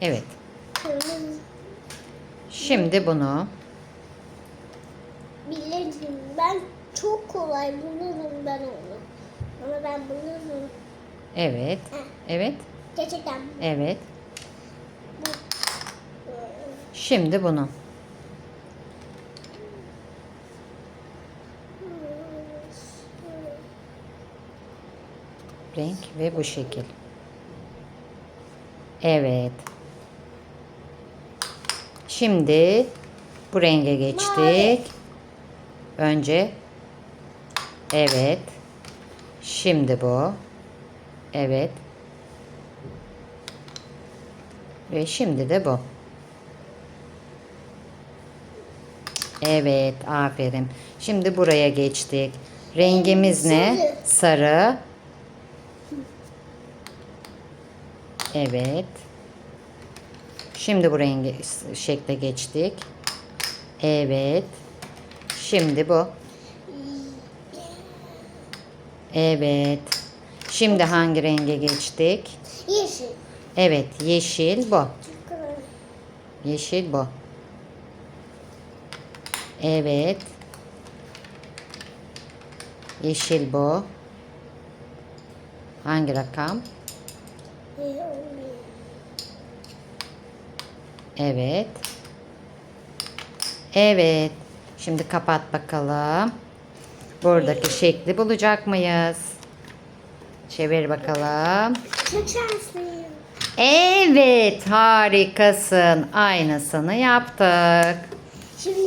Evet. Kırmızı. Şimdi bunu Bilirim. Ben çok kolay bulurum ben onu. Ama ben bulurum. evet. Evet. Gerçekten Evet. Şimdi bunu. Renk ve bu şekil. Evet. Şimdi bu renge geçtik. Önce evet. Şimdi bu. Evet. Ve şimdi de bu. Evet, aferin. Şimdi buraya geçtik. Rengimiz ne? Sarı. Evet. Şimdi bu rengi şekle geçtik. Evet. Şimdi bu. Evet. Şimdi hangi renge geçtik? yeşil. Evet, yeşil bu. Yeşil bu. Evet. Yeşil bu. Hangi rakam? Evet. Evet. Şimdi kapat bakalım. Buradaki şekli bulacak mıyız? Çevir bakalım. Çok şanslıyım. Evet, harikasın. Aynısını yaptık.